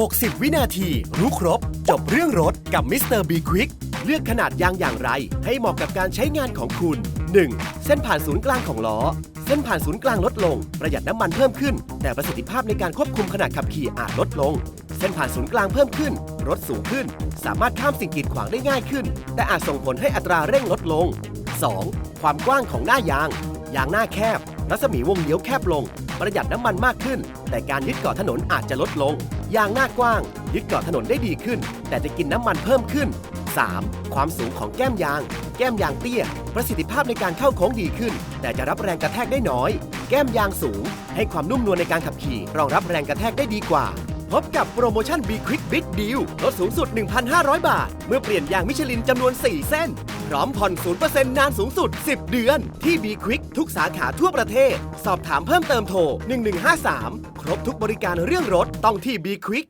60 วินาที รู้ครบ จบเรื่องรถกับมิสเตอร์บีควิกเลือกขนาดยางอย่างไร ให้เหมาะกับการใช้งานของคุณ 1. เส้นผ่านศูนย์กลางของล้อ เส้นผ่านศูนย์กลางลดลง ประหยัดน้ำมันเพิ่มขึ้น แต่ประสิทธิภาพในการควบคุมขนาดขับขี่อาจลดลง เส้นผ่านศูนย์กลางเพิ่มขึ้น รถสูงขึ้น สามารถข้ามสิ่งกีดขวางได้ง่ายขึ้น แต่อาจส่งผลให้อัตราเร่งลดลง 2. ความกว้างของหน้ายาง ยางหน้าแคบ รัศมีวงเลี้ยวแคบลง ประหยัดน้ำมันมากขึ้น แต่การยึดเกาะถนนอาจจะลดลง ยางหน้ากว้าง ยึดเกาะถนนได้ดีขึ้น แต่จะกินน้ำมันเพิ่มขึ้น 3. ความสูงของแก้มยาง แก้มยางเตี้ย ประสิทธิภาพในการเข้าโค้งดีขึ้น แต่จะรับแรงกระแทกได้น้อย แก้มยางสูง ให้ความนุ่มนวลในการขับขี่ รองรับแรงกระแทกได้ดีกว่า พบกับโปรโมชั่น B Quick Big Deal ลดสูงสุด 1,500 บาท เมื่อเปลี่ยนยางมิชลินจำนวน 4 เส้น พร้อมผ่อน 0%นานสูงสุด 10 เดือน ที่ B Quick ทุกสาขาทั่วประเทศ สอบถามเพิ่มเติมโทร 1153 ครบทุกบริการเรื่องรถต้องที่ B Quick